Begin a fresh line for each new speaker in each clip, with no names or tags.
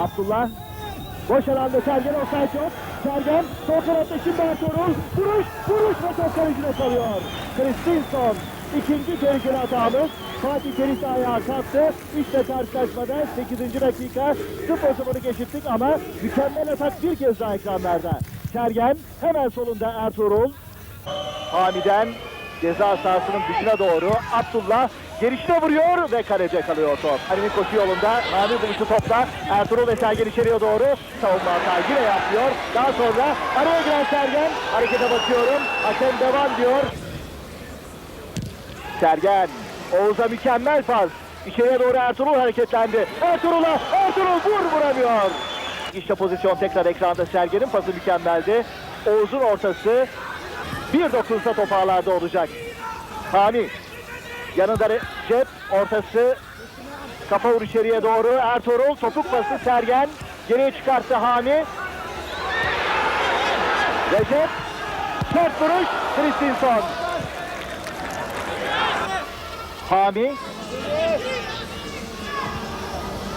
Abdullah. Boş alanda Sergen yok. Sergen sol kanatta şimdi Ertuğrul. Vuruş, vuruş ve top kalecine kalıyor. Christensen ikinci tehlikeli hatamız. Fatih Teris ayağa kalktı. İşte karşılaşmada 8. dakika 0-0'ı geçirdik ama mükemmel atak bir kez daha ekranlarda. Sergen hemen solunda Ertuğrul. Hami'den ceza sahasının dışına doğru Abdullah gelişine vuruyor ve kalece kalıyor top. Hami'nin koşu yolunda Hami buluşu topla Ertuğrul ve Sergen içeriye doğru savunma hata yine yapıyor. Daha sonra araya giren Sergen harekete bakıyorum. Hakem devam diyor. Sergen Oğuz'a mükemmel pas. İçeriye doğru Ertuğrul hareketlendi. Ertuğrul'a Ertuğrul vur vuramıyor. İşte pozisyon tekrar ekranda Sergen'in pası mükemmeldi. Oğuz'un ortası bir dokunsa top ağlarda olacak. Hami yanında Recep ortası. Kafa vur içeriye doğru. Ertuğrul topuk pası Sergen geriye çıkarttı Hami. Recep sert vuruş Christensen. Hami.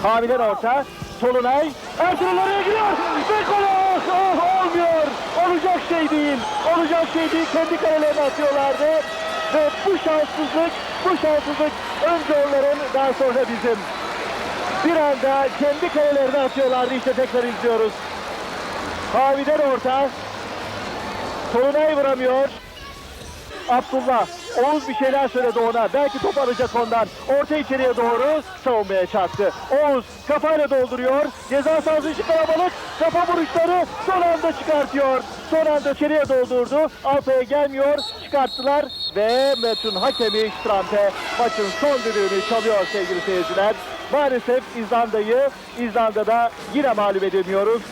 Hami'den orta. Solunay Ertuğrul oraya giriyor. Ve gol oh, olmuyor. Olacak şey değil. Olacak şey değil. Kendi kalelerine atıyorlardı ve bu şanssızlık bu şanssızlık önce onların daha sonra bizim. Bir anda kendi kalelerine atıyorlardı işte tekrar izliyoruz. Hami'den orta. Solunay vuramıyor. Abdullah Oğuz bir şeyler söyledi ona. Belki top alacak ondan. Orta içeriye doğru savunmaya çarptı. Oğuz kafayla dolduruyor. Ceza sahası içi kalabalık. Kafa vuruşları son anda çıkartıyor. Son anda içeriye doldurdu. Alpa'ya gelmiyor. Çıkarttılar ve Metin hakemi Strante maçın son düdüğünü çalıyor sevgili seyirciler. Maalesef İzlanda'yı İzlanda'da yine mağlup edemiyoruz.